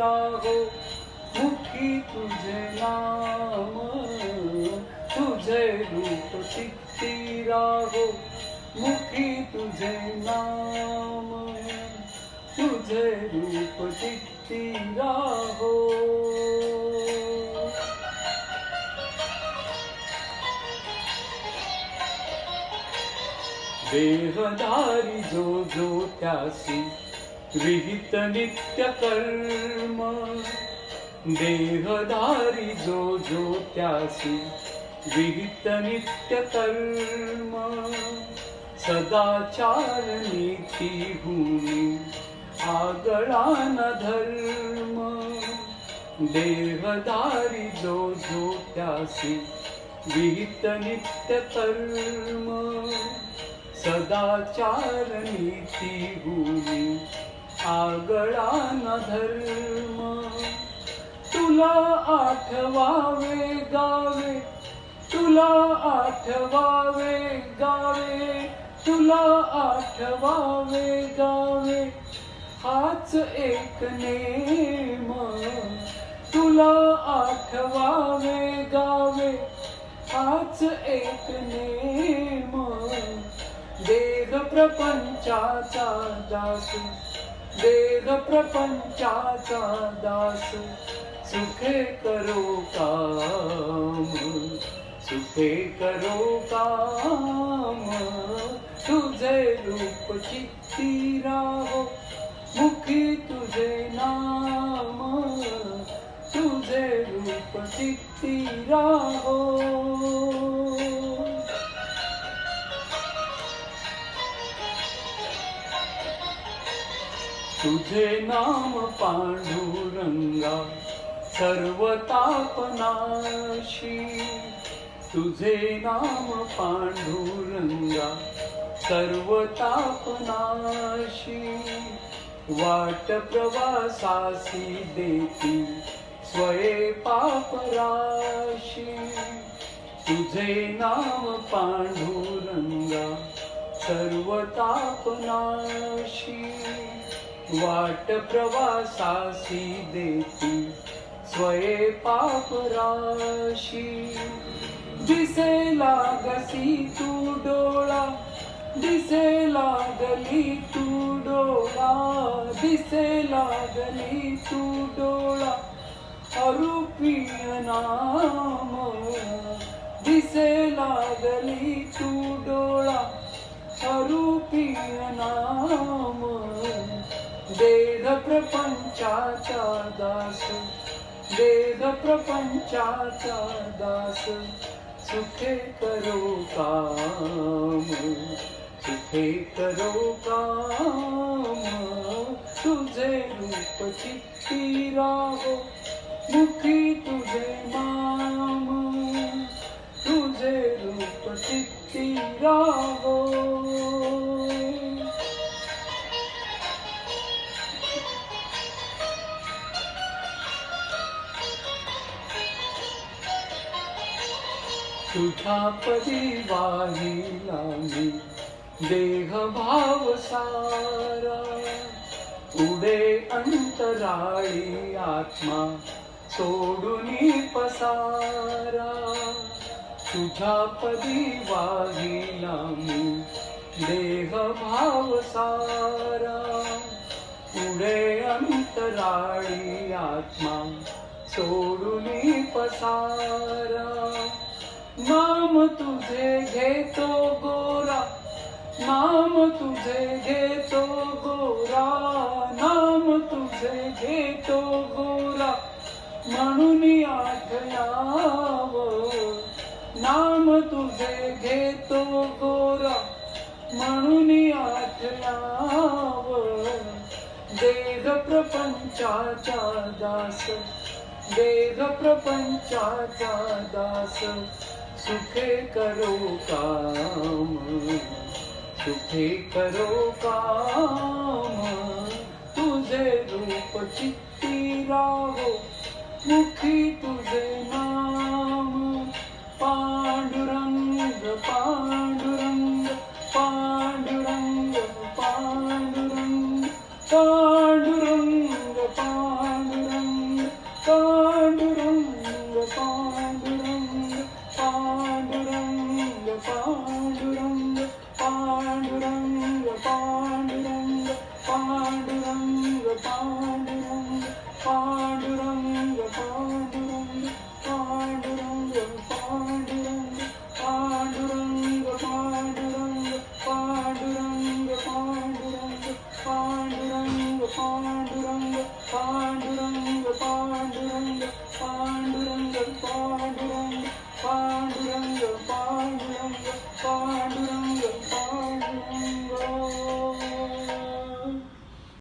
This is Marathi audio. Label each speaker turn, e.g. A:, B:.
A: राहो मुखी तुझे नाम तुझे रूप चित्ती राहो मुखी तुझे नाम तुझे रूप चित्ती राहो देहदारी जो जो त्यासी विहितनित्यकर्म देवदारि जो ज्योत्यासि विहितनित्यकर्म। सदाचारति भूमि आगणाधर्म देवदारि जो ज्योत्यासि विहितनित्यकर्म। सदाचारनीति आगळा न धर्म. तुला आठवावे गावे तुला आठवावे गावे तुला आठवावे गावे. हाच एक नेम. तुला आठवावे गावे हाच एक नेम. देह प्रपंचाचा दास देह प्रपंचाचा दास सुखे करो काम सुखे करो काम। तुझे रूप चित्ती राहो मुखी तुझे नाम। तुझे रूप चित्ती राहो तुझे नाम पांडुरंगा सर्व तापनाशी तुझे नाम पांडुरंगा सर्व तापनाशी वाट प्रवासासी देती स्वये पापराशी. तुझे नाम पांडुरंगा सर्व तापनाशी देती स्वये पापराशी। दिसे लागसी तू डोळा दिसे लागली तू डोळा दिसे लागली तू डोळा नाम। दिसे लागली तू डोळा अरूपीय नाम देह प्रपंचाचा दास देह प्रपंचाचा दास सुखे करो काम। सुखे करो काम। तुझे रूप चित्ती राहो मुखी तुझे नाम तुझे रूप चित्ती राहो तुझा पदी वाहिला मी देह भाव सारा उडे अंतराळी आत्मा सोडून पसारा. तुझा पदी वाहिला मी देह भाव सारा पुढे अंतराळी आत्मा सोडून पसारा. नाम तुझे घेतो गोरा. नाम तुझे घेतो गोरा. नाम तुझे घेतो गोरा. म्हणून आठयाव नाम तुझे घेतो गोरा. म्हणून आठयाव देह प्रपंचाचा दास. देह प्रपंचाचा दास. सुखे करो काम सुखे करो काम। तुझे रूप चित्ती राहो मुखी तुझे नाम। पांडुरंग पांडुरंग पांडुरंग पांडुरंग पांडुरंग